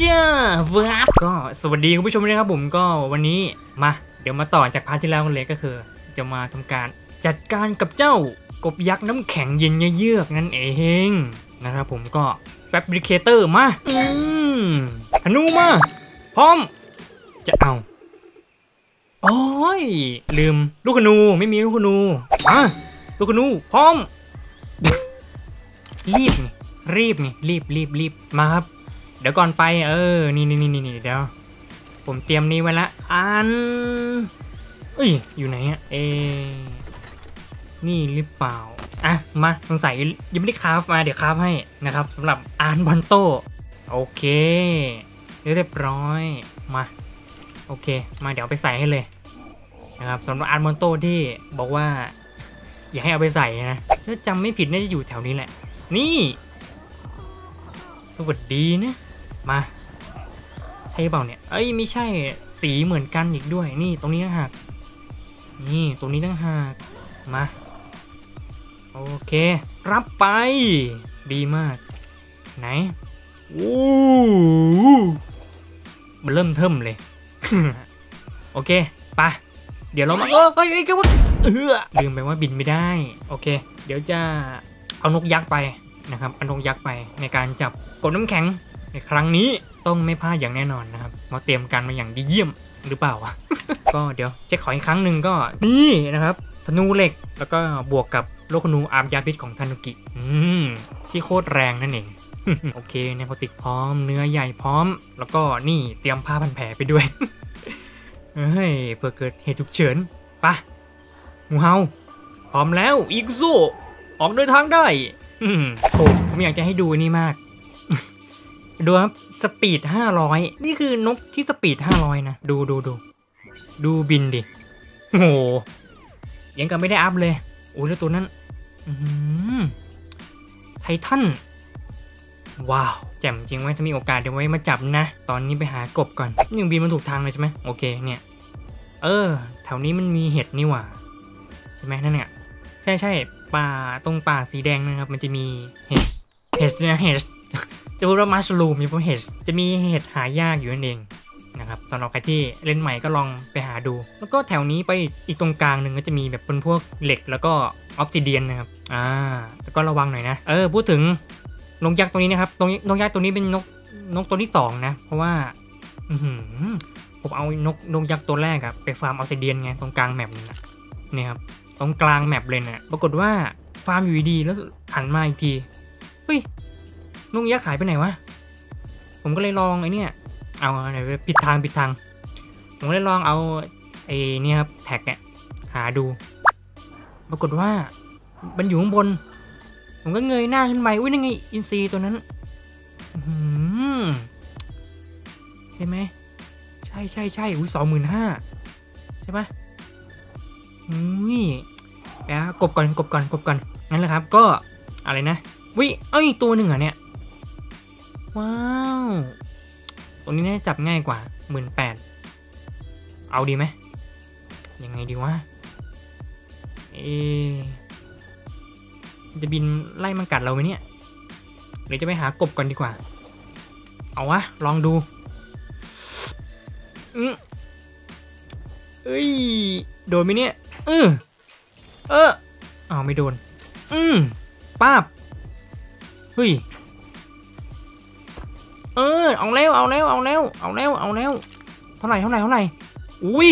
จ้าวิร์บก็สวัสดีคุณผู้ชมด้วยนะครับผมก็วันนี้มา เดี๋ยวมาต่อจากพาร์ทที่แล้วกันเลยก็คือ จะมาทำการจัดการกับเจ้ากบยักษ์น้ำแข็งเย็นเยือกนั่นเองนะครับผมก็แฟบริเคเตอร์มาอืมธนูมา พร้อม จะเอาโอ้ยลืมลูกธนูไม่มีลูกธนูมาลูกธนูพร้อม รีบไงรีบไงรีบรีบรีบมาครับ เดี๋ยวก่อนไปเออ นี่นี่นี่นี่เดี๋ยว ผมเตรียมนี้ไว้ละอันเอ้ยอยู่ไหนอะเอ นี่หรือเปล่า อะ มาสงสัยยังไม่ได้คราฟมาเดี๋ยวคราฟให้นะครับสำหรับอานบอนโต โอเค เรียบร้อย มา โอเค มาเดี๋ยวไปใส่ให้เลยนะครับสำหรับอานบอนโตที่บอกว่า อย่าให้เอาไปใส่นะ ถ้าจำไม่ผิดน่าจะอยู่แถวนี้แหละ นี่ สวัสดีนะมาใช่เปล่าเนี่ยเอ้ยไม่ใช่สีเหมือนกันอีกด้วยนี่ตรงนี้ต่างหากนี่ตรงนี้ต่างหากมาโอเค รับไป ดีมาก ไหนโอ้มันเริ่มเทิมเลย โอเคไปะเดี๋ยวเรามาเออเฮ้ยเฮ้ยก็ว่าเออลืมไปว่าบินไม่ได้ โอเค เดี๋ยวจะเอานกยักษ์ไปนะครับเอานกยักษ์ไปในการจับ กบน้ำแข็งในครั้งนี้ต้องไม่พลาดอย่างแน่นอนนะครับมาเตรียมการมาอย่างดีเยี่ยมหรือเปล่าวะก็เดี๋ยวเช็คขออีกครั้งหนึ่งก็นี่นะครับธนูเหล็กแล้วก็บวกกับโลคนูอาร์มยาพิษของทานุกิอืมที่โคตรแรงนั่นเองโอเคเนโคติกพร้อมเนื้อใหญ่พร้อม แล้วก็นี่เตรียมผ้าพันแผลไปด้วยเฮ้ยเพื่อเกิดเหตุฉุกเฉินปะหมูเฮาพร้อมแล้วอีกสู้ออกเดินทางได้อืมโอ้ผมอยากจะให้ดูนี่มาก ดูครับสปีด 500 นี่คือนกที่สปีด 500 นะ ดูดูดูดูบินดิโอ้โหยังกับไม่ได้อัพเลยโอ้แล้วตัวนั้นไททันว้าว แจ่มจริงไว้ถ้ามีโอกาสเดี๋ยวไว้มาจับนะ ตอนนี้ไปหากบก่อนยังบินมันถูกทางเลยใช่ไหมโอเคเนี่ย เออ แถวนี้มันมีเห็ดนี่หว่า ใช่ไหมนั่นเนี่ยใช่ใช่ป่าตรงป่าสีแดงนะครับ มันจะมีเห็ดเห็ดนะเห็ด จะพูดว่ามัชลูมมีพวกเห็ดจะมีเห็ดหายากอยู่นั่นเองนะครับสำหรับใครที่เล่นใหม่ก็ลองไปหาดู แล้วก็แถวนี้ไปอีกตรงกลางหนึ่งก็จะมีแบบเป็นพวกเหล็กแล้วก็ออฟซิเดียนนะครับอ่าแต่ก็ระวังหน่อยนะเออพูดถึงนกยักษ์ตัวนี้นะครับตรงนกยักษ์ตัวนี้เป็นนกนกตัวที่สองนะเพราะว่าอืผมเอานกนกยักษ์ตัวแรกอะไปฟาร์มออฟซิเดียนไงตรงกลางแมปนั่นะเนี่ยครับตรงกลางแมปเลยนะปรากฏว่าฟาร์มอยู่ดีแล้วหันมาอีกทีเฮ้ย นกยักษ์หายไปไหนวะ ผมก็เลยลองไอ้เนี่ยเอาไหนผิดทางผิดทาง ผมก็เลยลองเอาไอ้เนี่ยครับแท็กเนี่ยหาดู ปรากฏว่ามันอยู่ข้างบน ผมก็เงยหน้าขึ้นไปอุ้ยนั่นไงอินซีตัวนั้นอื้อหือใช่ไหมใช่ใช่ใช่อุ้ยสองหมื่นห้าใช่ปะอุ้ยแป๊บกบก่อนกบก่อนกบก่อนงั้นแหละครับ ก็อะไรนะวิเอ้ยตัวหนึ่งเหรอเนี่ย ว้าวตัวนี้น่าจับง่ายกว่าหมื่นแปดเอาดีไหมยังไงดีวะเอะจะบินไล่มันกัดเราไหมเนี่ยหรือจะไปหากบก่อนดีกว่า เอาวะ ลองดูอืมเอ้ย โดนไหมเนี่ยเออเออเอาไม่โดน อืมป้าบเฮ้ย เออ เอาแล้ว เอาแล้ว เอาแล้ว เอาแล้ว เอาแล้ว เท่าไหร่ เท่าไหร่ เท่าไหร่ อุ้ย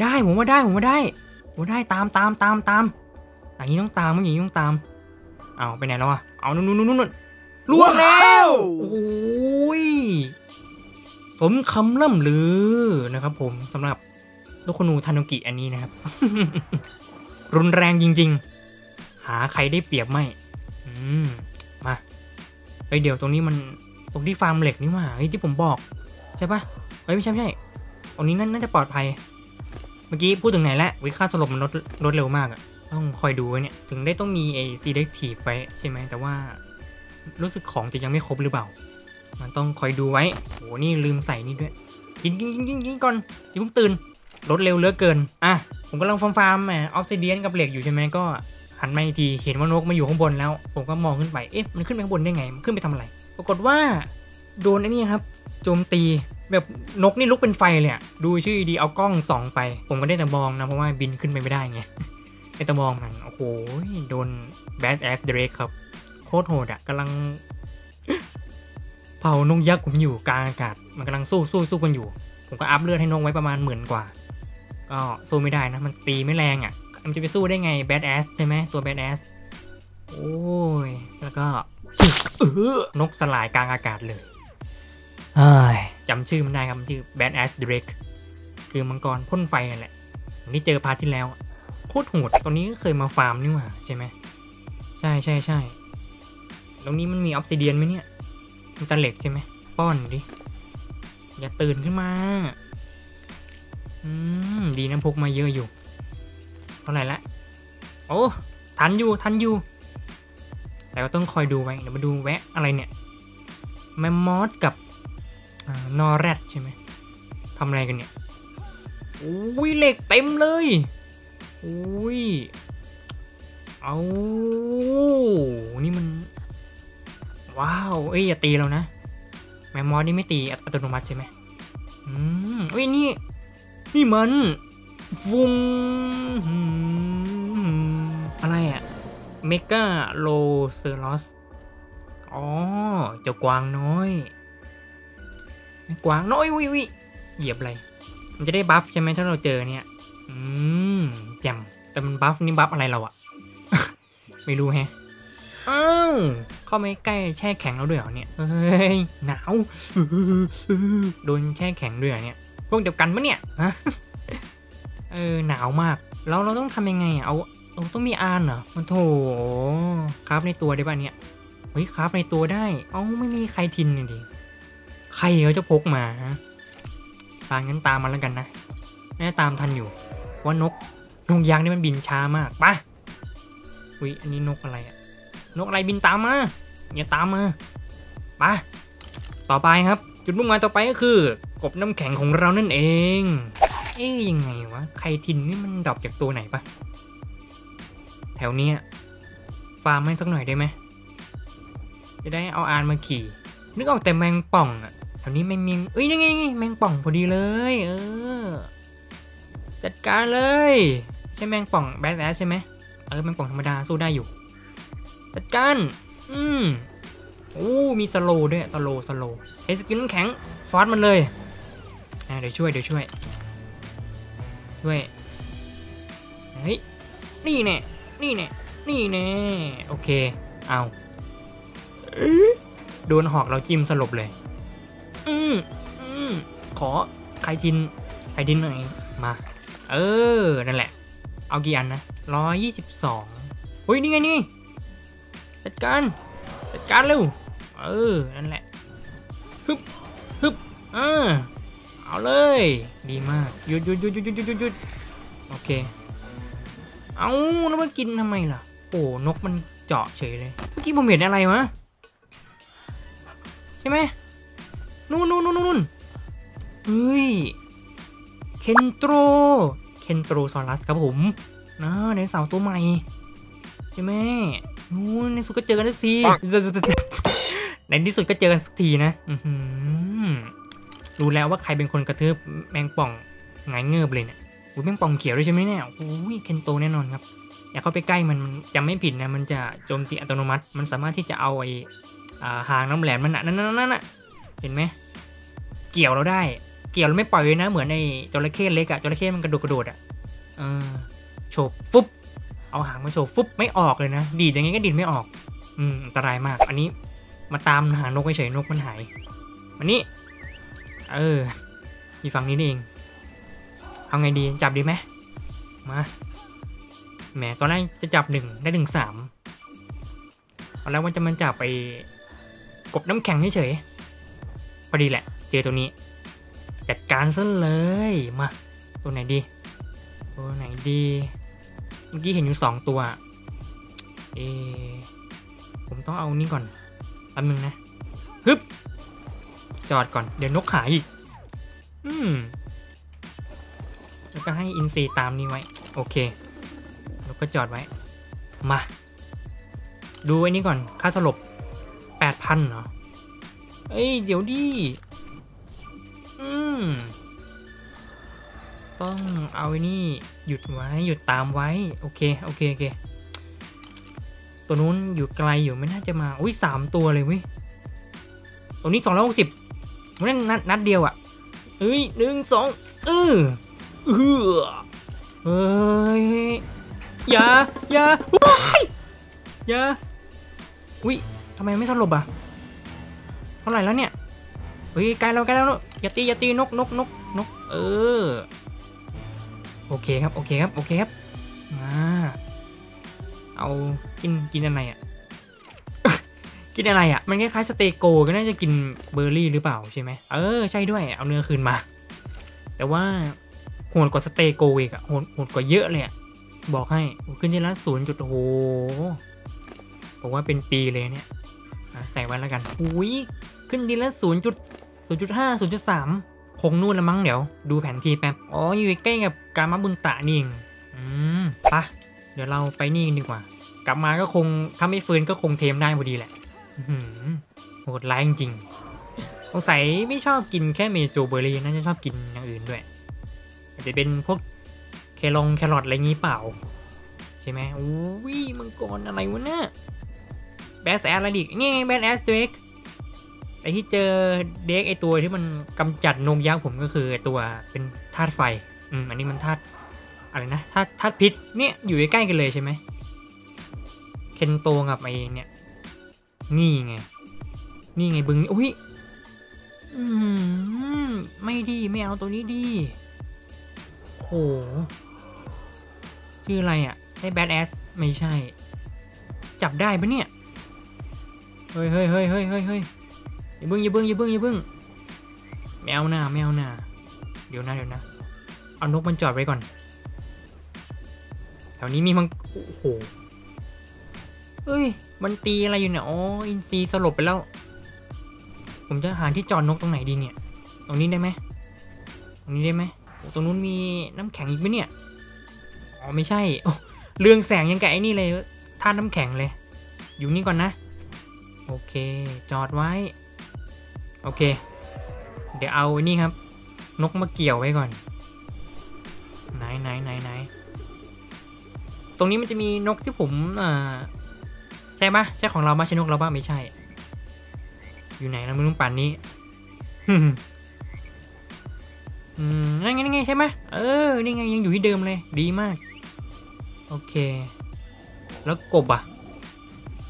ได้ ผมว่าได้ ผมว่าได้ ผมว่าได้ ตาม ตาม ตาม ตาม อย่างนี้ต้องตามอย่างนี้ต้องตาม เอาไปไหนแล้วอะเอา นู่นนู่นนู่นล่วงแล้วโอ้ย สมคำล่ำลือนะครับ ผมสำหรับลูกคนูทานุกิอันนี้นะครับ รุนแรงจริง ๆ หาใครได้เปรียบไม่ อืม มาเฮ้ยเดี๋ยวตรงนี้มัน ตรงที่ฟาร์มเหล็กนี่หว่าเฮ้ที่ผมบอก ใช่ปะเฮ้ยไม่ใช่ไม่ใช่ตรงนี้น่าจะปลอดภัย เมื่อกี้พูดถึงไหนแล้ววิค่าสลบมันลดลดเร็วมากอะต้องคอยดูไว้เนี่ย ถึงได้ต้องมีไอ้ selective ไว้ใช่ไหมแต่ว่ารู้สึกของจะยังไม่ครบหรือเปล่า มันต้องคอยดูไว้โหนี่ลืมใส่นี่ด้วยกินกินกินกินกินก่อนอย่าเพิ่งตื่นรถเร็วเลือเกิน อะ ผมกำลังฟาร์มฟาร์มแหมออฟซิเดียนกับเหล็กอยู่ใช่ไหมก็หันมาอีกทีเห็นว่านกมาอยู่ข้างบนแล้ว ผมก็มองขึ้นไป เอ๊ะ มันขึ้นไปข้างบนได้ไง มันขึ้นไปทำอะไร ปรากฏว่าโดนไอ้นี่ครับโจมตีแบบนกนี่ลุกเป็นไฟเลยอะดูชื่อดีเอากล้องส่องไป ผมก็ได้แต่มองนะเพราะว่าบินขึ้นไปไม่ได้ไงได้แต่มองมันโอ้โหโดนแบสแอสเดรกครับ โคตรโหดอะกำลัง เผานกยักษ์ผมอยู่กลางอากาศ มันกำลังสู้สู้สู้กันอยู่ ผมก็อัพเลือดให้นกไว้ประมาณหมื่นกว่า ก็สู้ไม่ได้นะ มันตีไม่แรงอะ่ะมันจะไปสู้ได้ไงแบดแอสใช่ไหมตัวแบดแอสโอ้ยแล้วก็ เออนกสลายกลางอากาศเลยจำชื่อมันได้ครับชื่อ Bad Ass Drake คือมังกรพ่นไฟนั่นแหละอย่างที่เจอพาร์ทที่แล้วโคตรโหดตอนนี้ก็เคยมาฟาร์มนี่หว่าใช่ไหมใช่ใช่ใช่ตรงนี้มันมีออฟซิเดียนไหมเนี่ยมันตะเหล็กใช่ไหมป้อนดิอย่าตื่นขึ้นมา อืม ดีนะพกมาเยอะอยู่ เท่าไหร่ละ โอ้ ทันอยู่ ทันอยู่ แต่ก็ต้องคอยดูไว้เดี๋ยวมาดูแวะอะไรเนี่ยแมมมอสกับอนอแรดใช่ไหมทำอะไรกันเนี่ยอุ้ยเหล็กเต็มเลยอุ้ยเอานี่มัน ว้าว เอ้ย อย่าตีเรานะ แมมมอสนี่ไม่ตีอัตโนมัติใช่ไหมอืมเอ้ย นี่ นี่มันฟุมอะไรอะ เมกาโลเซอรอสอ๋อ เจ้ากวางน้อย กวางน้อยวิวิเหยียบอะไร มันจะได้บัฟใช่ไหมถ้าเราเจอเนี่ย อืมแจ่มแต่มันบัฟนี่บัฟอะไรเราอะไม่รู้แฮะ อ้าว เข้าไม่ใกล้แช่แข็งแล้วด้วยเหรอเนี่ย เฮ้ย หนาว โดนแช่แข็งด้วยเหรอเนี่ย พวกเดียวกันปะเนี่ย ฮะ เออ หนาวมาก แล้วเราต้องทำยังไงอะเอา เราต้องมีอานเหรอมันโถคราฟในตัวได้ป่ะเนี่ยเฮ้ยคราฟในตัวได้เอ้าไม่มีใครทินเลยดิใครเขาจะพกมาฮะตางั้นตามมาแล้วกันนะน่าจะตามทันอยู่ว่านกนกยักษ์นี่มันบินช้ามากปะอุ้ยอันนี้นกอะไรอะนกอะไรบินตามมาอย่าตามมาไปต่อไปครับ จุดมุ่งหมายต่อไปก็คือ กบน้ำแข็งของเรานั่นเอง เอ๊ยยังไงวะไครทินนี่มันดรอปจากตัวไหนปะ แถวเนี้ยฟาร์มให้สักหน่อยได้ไหมจะได้เอาอานมาขี่ นึกออกแต่แมงป่องอะแถวนี้แมงมีเอ้ยนี่ไงไงแมงป่องพอดีเลย เออ จัดการเลย ใช่แมงป่องแบสแอสใช่ไหมเออแมงป่องธรรมดาสู้ได้อยู่ จัดการ อืมโอ้มีสโลด้วยสโลสโลว์เฮ้สกินแข็งฟอสมันเลยอะเดี๋ยวช่วยเดี๋ยวช่วย ช่วย เฮ้ย นี่แน่ นี่เนี่ยนี่แน่โอเค เอาโดนหอกเราจิ้มสลบเลย อืมอืมขอไคจินไคจินหน่อยมา เออ นั่นแหละ เอากี่อันนะร้อยยี่สิบสองเฮ้ย นี่ไงนี่ จัดการ จัดการเร็ว เออ นั่นแหละ ฮึบ ฮึบ เออ เอาเลย ดีมาก หยุดหยุดหยุดหยุดหยุดหยุดโอเค เอาแล้วมันกินทำไมล่ะ โอ้นกมันเจาะเฉยเลยเมื่อกี้ผมเห็นอะไรวะใช่ไหมนู่นนู่นนู่นนู่นเฮ้ยเคนโตรเคนโตรซอรัสครับผมนะในเสาตัวใหม่ใช่ไหมนู่นในสุดก็เจอกันสักทีในที่สุดก็เจอกันสักทีนะอืรู้แล้วว่าใครเป็นคนกระทืบแมงป่องหงายเงือบเลยเนี่ย อุ้ยแมงปองเขียวด้วยใช่ไหมเนี่ยอุ้ยเคนโตแน่นอนครับ อย่าเข้าไปใกล้มันจำไม่ผิดนะ มันจะโจมตีอัตโนมัติ มันสามารถที่จะเอาไอ้อหางน้ำแหลมมันน่ะนั่นนั่นนั่นน่ะเห็นไหมเกี่ยวเราได้ เกี่ยวเราไม่ปล่อยเลยนะ เหมือนไอ้จระเข้เล็กอะจระเข้มันกระโดดกระโดดอะเออโฉบฟุบเอาหางมาโฉบฟุบไม่ออกเลยนะ ดีดยังไงก็ดีดไม่ออก อืมอันตรายมาก อันนี้มาตามหางนกเฉยนกมันหาย อันนี้ เออมีฝั่งนี้นี่เอง เอาไงดีจับดีไหมมาแหมตอนแรกจะจับหนึ่งได้หนึ่งสามตอนแรกว่าจะมันจับไปกบน้ำแข็งเฉยๆพอดีแหละ เจอตัวนี้ จัดการซะเลยมาตัวไหนดี ตัวไหนดี เมื่อกี้เห็นอยู่สองตัวเอผมต้องเอานี่ก่อนแป๊บนึงนะฮึบจอดก่อนเดี๋ยวนกหายอีก อืม ก็ให้อินซีตามนี้ไว้ โอเค แล้วก็จอดไว้ มา ดูไอ้นี้ก่อน ค่าสลบ 8,000เหรอ เอ้ย เดี๋ยวดิ อืม ต้องเอาไอ้นี่ หยุดไว้ หยุดตามไว้ โอเค โอเค โอเค ตัวนู้นอยู่ไกลอยู่ไม่น่าจะมา อุ้ยสามตัวเลยวิตัวนี้สองร้อยหกสิบมันนั่นนัดนัดเดียวอะ่ะเอ้ยหนึ่งสองเออ เออเฮ้ยอย่าอย่าว้ายอย่าอุ้ยทำไมไม่สลบอะเท่าไหร่แล้วเนี่ยเฮ้ยใกล้แล้วใกล้แล้วอย่าตีอย่าตีนกนกนกนกเออโอเคครับโอเคครับโอเคครับมาเอากินกินอะไรอะกินอะไรอะ มันคล้ายๆสเตโกก็น่าจะกินเบอร์รี่หรือเปล่าใช่ไหมเออใช่ด้วย เอาเนื้อคืนมา แต่ว่า โหดกว่าสเตโกอีกอะโหดโหดกว่าเยอะเลยอะบอกให้ขึ้นที่ละศูนย์จุดโอ้โหผมว่าเป็นปีเลยเนี่ยใส่ไว้แล้วกันอุ้ยขึ้นทีละศูนย์จุดศูนย์จุดห้าศูนย์จุดสามคงนู่นละมั้งเดี๋ยว ดูแผนที่แป๊บ อ๋อ อยู่ใกล้กับการมาบุญตะนี่เองอืมปะเดี๋ยวเราไปนี่กันดีกว่า กลับมาก็คงถ้าไม่ฟื้นก็คงเทมได้พอดีแหละโหดร้ายจริงๆสงสัยไม่ชอบกินแค่เมโจเบอร์รี่น่าจะชอบกินอย่างอื่นด้วย จะเป็นพวกแครองแครอทอะไรงี้เปล่า ใช่ไหมอุ้ยมังกรอะไรวะเนี่ยแบสแอสอะไรดินี่แบสแอสเด็กไอที่เจอเด็กไอตัวที่มันกำจัดนกยักษ์ผมก็คือไอตัวเป็นธาตุไฟอืมอันนี้มันธาตุอะไรนะธาตุธาตุพิษเนี่ยอยู่ใกล้กันเลยใช่ไหมเคนโตกับไอเนี่ยนี่ไง นี่ไงบึงอุ้ยอืมไม่ดีไม่เอาตัวนี้ดี โห ชื่ออะไรอะใช่แบดแอสไม่ใช่ จับได้ปะเนี่ย เฮ้ยเฮ้ยเฮ้ยเฮ้ยเฮ้ยเฮ้ยอย่าบึ้งอย่าบึ้งอย่าบึ้งอย่าบึ้งแมวหน้าแมวหน้าเดี๋ยวนะเดี๋ยวนะ เอานกมันจอดไว้ก่อน แถวนี้มีมังโอ้โหเฮ้ย มันตีอะไรอยู่เนี่ยอ๋ออินซีสลบไปแล้ว ผมจะหาที่จอดนกตรงไหนดีเนี่ย ตรงนี้ได้ไหมตรงนี้ได้ไหม ตรงนู้นมีน้ำแข็งอีกไหมเนี่ย อ๋อไม่ใช่ เรืองแสงยังไงไอ้นี่เลยท่าน้ำแข็งเลย อยู่นี่ก่อนนะ โอเค จอดไว้ โอเค เดี๋ยวเอาไอ้นี่ครับ นกมาเกี่ยวไว้ก่อน ไหนไหนไหนไหนตรงนี้มันจะมีนกที่ผมอ่าใช่ปะใช่ของเราปะใช่นกเราปะไม่ใช่ อยู่ไหนแล้วมึงป่านนี้ อืมนั่นไงนั่นไงใช่ไหมเออ นี่ไงยังอยู่ที่เดิมเลย ดีมาก โอเค แล้วกบอะ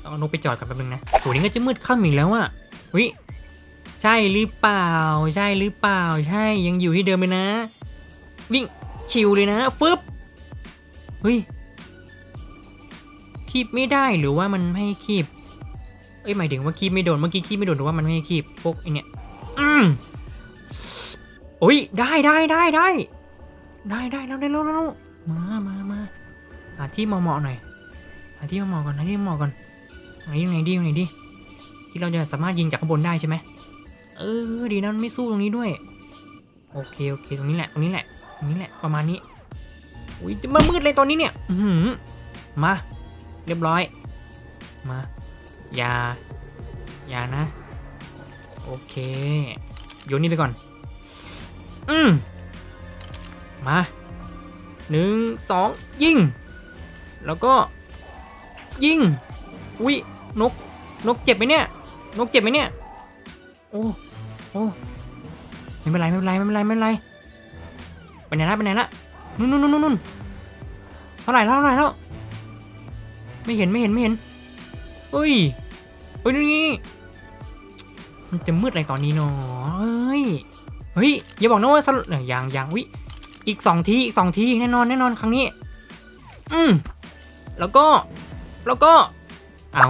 เอานกไปจอดกันแป๊บนึงนะโหนี่ก็จะมืดค่ำอีกแล้วอะวิใช่หรือเปล่า ใช่หรือเปล่า ใช่ ยังอยู่ที่เดิมเลยนะ วิ่ง ชิวเลยนะ ฟึบ เฮ้ย คีบไม่ได้หรือว่ามันไม่ให้คีบ เอ้ย หมายถึงว่าคีบไม่โดน เมื่อกี้คีบไม่โดนหรือว่ามันไม่ให้คีบพวกไอเนี่ย อืม โอ้ยได้ได้ได้ได้ได้ได้แล้วได้แล้วแล้วมามามาหาที่เหมาะๆหน่อยหาที่เหมาะก่อนหาที่เหมาะก่อนไหนดีไหนดีไหนดีที่เราจะสามารถยิงจากข้างบนได้ใช่ไหมเออดีนะมันไม่สู้ตรงนี้ด้วยโอเคโอเคตรงนี้แหละตรงนี้แหละตรงนี้แหละประมาณนี้อุ้ยจะมามืดเลยตอนนี้เนี่ยอือหือมาเรียบร้อยมาอย่าอย่านะโอเคโยนนี่ไปก่อน อืมมาหนึ่งสองยิง แล้วก็ ยิงอุ้ยนก นกเจ็บไหมเนี่ย นกเจ็บไหมเนี่ย โอ้โอ้ไม่เป็นไรไม่เป็นไรไม่เป็นไรไม่เป็นไรไปไหนละไปไหนละนู่นนู่นนู่นนู่นเท่าไหร่แล้วเท่าไหร่แล้ว ไม่เห็นไม่เห็นไม่เห็นเฮ้ยเฮ้ยนี่นี่มันจะมืดอะไรตอนนี้เนาะเฮ้ย เฮ้ยอย่าบอกนะว่าสลเอ่อยังยังวิอีกสองทีอีกสองทีแน่นอนแน่นอนครั้งนี้ อืมแล้วก็แล้วก็เอา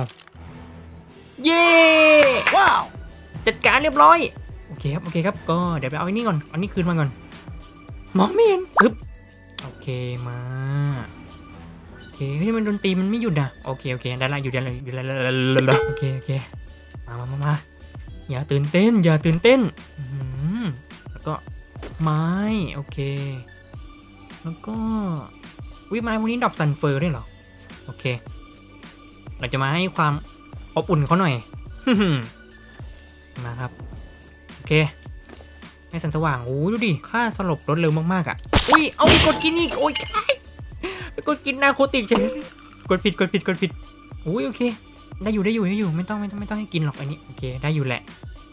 เย้ว้าวจัดการเรียบร้อยโอเคครับโอเคครับก็เดี๋ยวไปเอาไอ้นี่ก่อนเอานี่คืนมาก่อนมองไม่เห็นปึ๊บโอเคมาโอเคเฮ้ยมันดนตรีมันไม่หยุดอะโอเคโอเคได้ละอยู่ได้ละอยู่ได้ละโอเคโอเคมามามามาอย่าตื่นเต้น อย่าตื่นเต้นอืมแล้ว ก็ไม้ โอเค แล้วก็วิไม้วกนี้ดรอปซันเฟอร์ด้วยเหรอ โอเค เราจะมาให้ความอบอุ่นเขาหน่อยนะครับ โอเค ให้แสงสว่างโอ้ยดูดิ ค่าสลบลดเร็วมากๆอะ อุ้ย เอาไปกดกินอีก โอ้ยไปกดกินนาโคติกใช่กดผิดกดผิดกดผิดอุ้ยโอเค ได้อยู่ได้อยู่ได้อยู่ ไม่ต้องไม่ต้องไม่ต้องให้กินหรอกอันนี้ โอเค ได้อยู่แหละ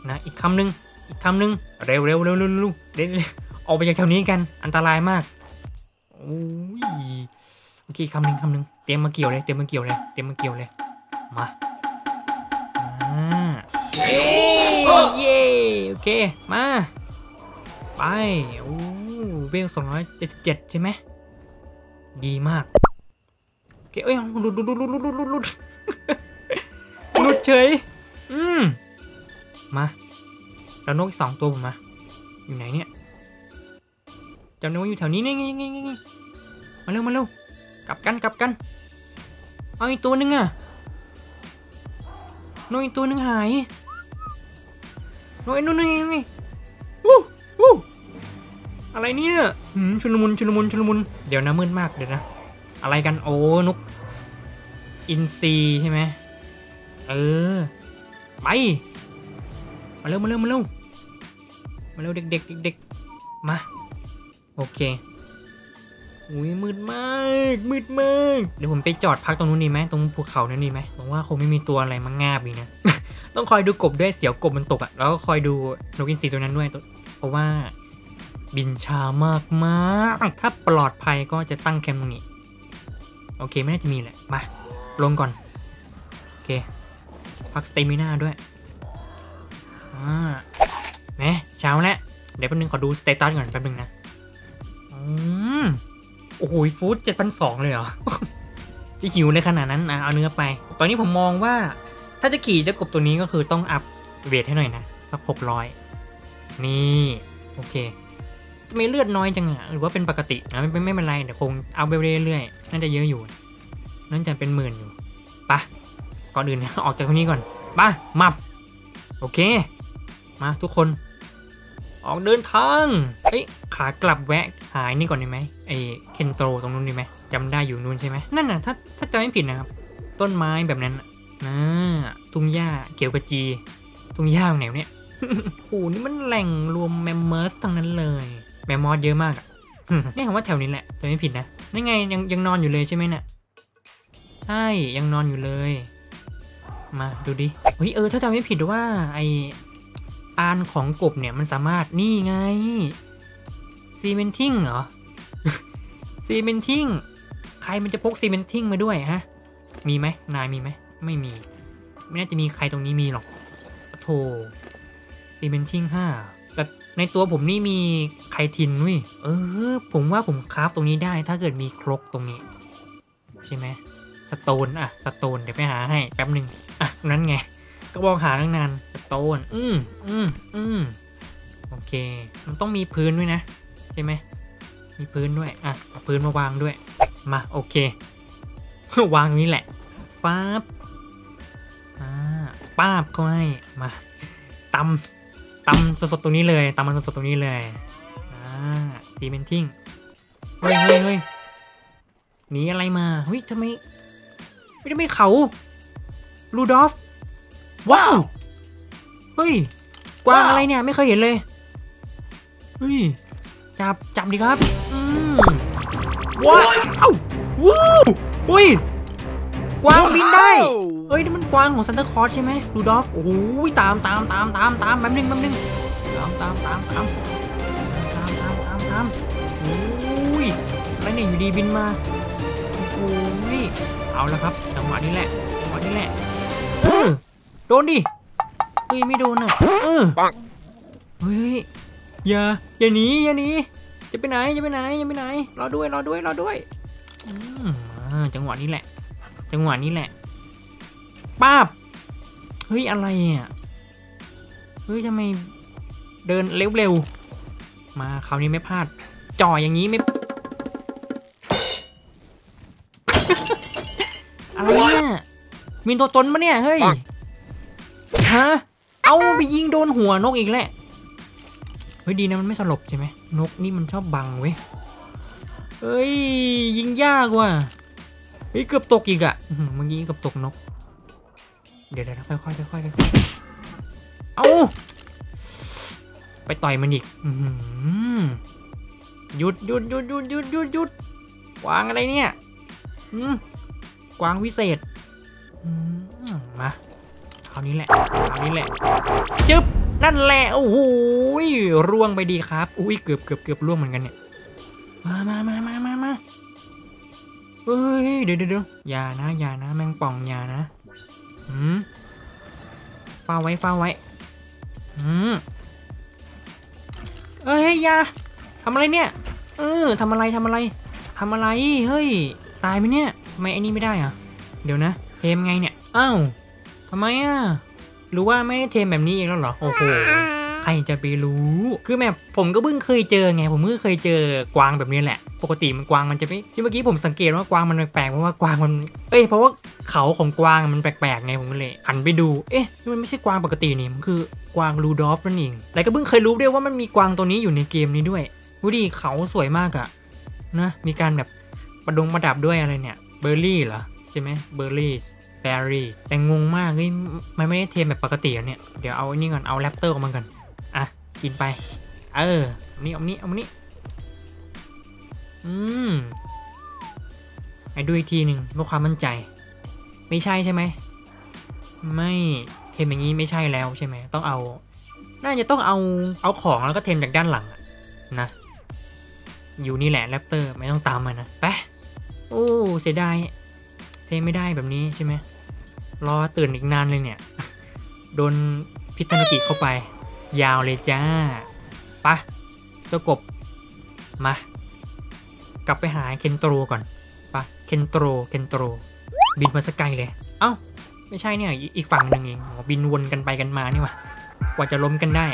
นะ อีกคำหนึ่ง อีกทำนึ่งเร็วเร็วเร็วเร็วเร็วเร็วออกไปจากแถวนี้กัน อันตรายมากโอ้ยโอเคคำหนึ่งคำหนึ่งเตรียมมาเกี่ยวเลย เตรียมมาเกี่ยวเลย เตรียมมาเกี่ยวเลย มาเย้เย้โอเค มา ไป โอ้เบลสองร้อยเจ็ดสิบเจ็ดใช่ไหม ดีมาก โอเค เอ้ยหลุดหลุดหลุดหลุดหลุดหลุดหลุดเฉย อืม มา แล้วนกอีกสองตัวผมมาอยู่ไหนเนี่ยจำได้ว่าอยู่แถวนี้นี่ไงไงไงมาเร็วมาเร็วกลับกันกลับกัน เอาอีกตัวหนึ่งอะนกอีกตัวหนึ่งหายนกไอ้นู่นนี่นี่วู้วู้อะไรเนี่ยหืมชุลมุนชุลมุนชุลมุนเดี๋ยวนะมืดมากเดี๋ยวนะ อะไรกันโอ้นกอินซีใช่ไหมเออไป มาเร็วมาเร็วมาเร็วมาเร็วเด็กเด็กเด็กๆมา โอเคอุ้ยมืดมากมืดมากเดี๋ยวผมไปจอดพักตรงนู้นดีไหมตรงภูเขานั่นดีไหมผมว่าคงไม่มีตัวอะไรมางาบอีกนะ ต้องคอยดูกบด้วยเสียวกบมันตกอะ่ะแล้วก็คอยดูนกอินทรีตัวนั้นด้วยตัวเพราะว่าบินช้ามากมากถ้าปลอดภัยก็จะตั้งแคมป์ตรงนี้ โอเคไม่น่าจะมีแหละ มา ลงก่อน โอเค พักสเตมิน่าด้วย อ่าแหมเช้าแล้วเดี๋ยวแป๊บนึงขอดูสเตตัสก่อนแป๊บนึงนะ อืม โอ้โหฟู้ดเจ็ดพันสองเลยเหรอ จะหิวในขนาดนั้นนะเอาเนื้อไป ตอนนี้ผมมองว่า ถ้าจะขี่เจะกบตัวนี้ก็คือต้องอัพเวทให้หน่อยนะ สักหกร้อยนี่ โอเคทำไมเลือดน้อยจังอะหรือว่าเป็นปกตินะไม่ไม่ไม่เป็นไรเดี๋ยวคงเอาไปเรื่อยๆน่าจะเยอะอยู่น่าจะเป็นหมื่นอยู่ไปะก่อนอื่นออกจากตรงนี้ก่อนไปะมับโอเค มาทุกคน ออกเดินทางเอ้ยขากลับแวะหายนี่ก่อนได้ไหมไอ้เคนโตตรงนู้นดีไหมจำได้อยู่นู้นใช่ไหมนั่นน่ะถ้าถ้าจำไม่ผิดนะครับ ต้นไม้แบบนั้นนะทุ่งหญ้าเขียวกระจีทุ่งหญ้าแนวเนี้ยโอ้นี่มันแหล่งรวมแมมเมอสทั้งนั้นเลยแมมมอสเยอะมากอะนี่ผมว่าแถวนี้แหละจำไม่ผิดนะนั่นไงยังยังนอนอยู่เลยใช่ไหมน่ะใช่ยังนอนอยู่เลย มาดูดิเฮ้ยเออถ้าจำไม่ผิดว่าไอานของกบเนี่ยมันสามารถนี่ไงซีเมนทิงเหรอซีเมนทิงใครมันจะพกซีเมนทิงมาด้วยฮะ มีไหมนายมีไหมไม่มี ไม่น่าจะมีใครตรงนี้มีหรอกโธ่ซีเมนทิงห้าแต่ในตัวผมนี่มีไคทินวิเออ ผมว่าผมคราฟตรงนี้ได้ถ้าเกิดมีครกตรงนี้ ใช่ไหมสโตนอะสโตนเดี๋ยวไปหาให้แป๊บหนึ่งอะ นั้นไง ก็บอกหาตั้งนานโตนอืมอืมอืมโอเค มันต้องมีพื้นด้วยนะ ใช่ไหม มีพื้นด้วย อะเอาพื้นมาวางด้วย มา โอเค วางนี้แหละป๊าบอ่าป้าบเขาให้มาตำตำสดๆตรงนี้เลยตำมันสดๆตรงนี้เลยอ่าซีเมนทิ้งเฮ้ยเฮ้ยเฮ้ยหนีอะไรมาเฮ้ยทำไมไม่ทำไมเขาลูดอฟ ว้าว เฮ้ย กวางอะไรเนี่ยไม่เคยเห็นเลย เฮ้ย จับ จับดิครับ อืม ว้าวว้าวเฮ้ย กวางบินได้ เฮ้ยนี่มันกวางของซันตาคลอสใช่ไหมดูดอฟ โอ้โหตามตามตามตามตามแป๊บนึงแป๊บนึงตามตามตามตามตามตามตามตามโอ้ยอะไรเนี่ยอยู่ดีบินมา โอ้โหเอาละครับ จังหวะนี้แหละ จังหวะนี้แหละ เออ โดนดิเฮ้ยไม่โดนอะเออปังเฮ้ยอย่าอย่าหนีอย่าหนีจะไปไหนจะไปไหนจะไปไหนรอด้วยรอด้วยรอด้วยอืมอ่าจังหวะนี้แหละ จังหวะนี้แหละป้าบเฮ้ยอะไรอะเฮ้ยทำไมเดินเร็วๆมาคราวนี้ไม่พลาด จ่ออย่างนี้ไม่อะไรเนี่ยมีตัวตนปะเนี่ยเฮ้ยปัง ฮะ เอาไปยิงโดนหัวนกอีกแหละ เฮ้ยดีนะมันไม่สลบใช่ไหมนกนี่มันชอบบังเว้ย เฮ้ยยิงยากว่ะ เฮ้ยเกือบตกอีกอะเมื่อกี้เกือบตกนก เดี๋ยวเดี๋ยวค่อยๆค่อยๆค่อยๆเอาไปต่อยมันอีกหยุดหยุดหยุดหยุดหยุดหยุดหยุดกวางอะไรเนี่ยกวางวิเศษมา คราวนี้แหละคราวนี้แหละ จึ๊บ นั่นแหละ โอ้โหร่วงไปดีครับ อุ้ย เกือบเกือบเกือบร่วงเหมือนกันเนี่ย มามามามามามาเฮ้ยเดี๋ยวเดี๋ยวเดี๋ยวอย่านะ อย่านะ แมงป่อง อย่านะ อืมเฝ้าไว้เฝ้าไว้ อืมเอ้ยอย่าทำอะไรเนี่ย เออทำอะไรทำอะไรทำอะไร เฮ้ย ตายไหมเนี่ยทำไมไอ้นี่ไม่ได้อะเดี๋ยวนะ เทมไงเนี่ย อ้าว ทำไมอะหรือว่าไม่ได้เทมแบบนี้เองแล้วเหรอ โอ้โห ใครจะไปรู้ คือแบบผมก็เพิ่งเคยเจอไง ผมเพิ่งเคยเจอกวางแบบนี้แหละ ปกติมันกวางมันจะไม่ ที่เมื่อกี้ผมสังเกตว่ากวางมันแปลกๆ เพราะว่ากวางมัน เอ้ย เพราะว่าเขาของกวางมันแปลกๆ ไงผมก็เลยหันไปดู เอ๊ะ มันไม่ใช่กวางปกตินี่ มันคือกวางรูดอฟนั่นเอง แต่ก็เพิ่งเคยรู้ด้วยว่ามันมีกวางตัวนี้อยู่ในเกมนี้ด้วยดูดิเขาสวยมากอะนะ มีการแบบประดงประดับด้วยอะไรเนี่ย เบอร์รี่เหรอใช่ไหมเบอร์รี่ แบรี่แต่งงมากเฮ้ยมันไม่ได้เทมแบบปกติอะเนี่ย เดี๋ยวเอาอ้นี่ก่อน เอาแรปเตอร์ออกมาก่อน อะ กินไป เออเอานี่เอานี่เอานี่อืมไอ้ดูอีกทีหนึ่งเพื่อความมั่นใจ ไม่ใช่ใช่ไหม ไม่เทมอย่างนี้ไม่ใช่แล้วใช่ไหม ต้องเอา น่าจะต้องเอา เอาของแล้วก็เทมจากด้านหลังอะนะ อยู่นี่แหละแรปเตอร์ไม่ต้องตามมานะ ไป โอ้ เสียดาย เทไม่ได้แบบนี้ใช่ไหมรอตื่นอีกนานเลยเนี่ย โดนพิษธนกิเข้าไป ยาวเลยจ้าปะตัวกบมากลับไปหาเคนโตรก่อนปะเคนโตรเคนโตรบินมาสกไกลเลย เอ้า ไม่ใช่เนี่ย อีกฝั่งหนึ่งเองบินวนกันไปกันมานี่ว่ากว่าจะล้มกันได้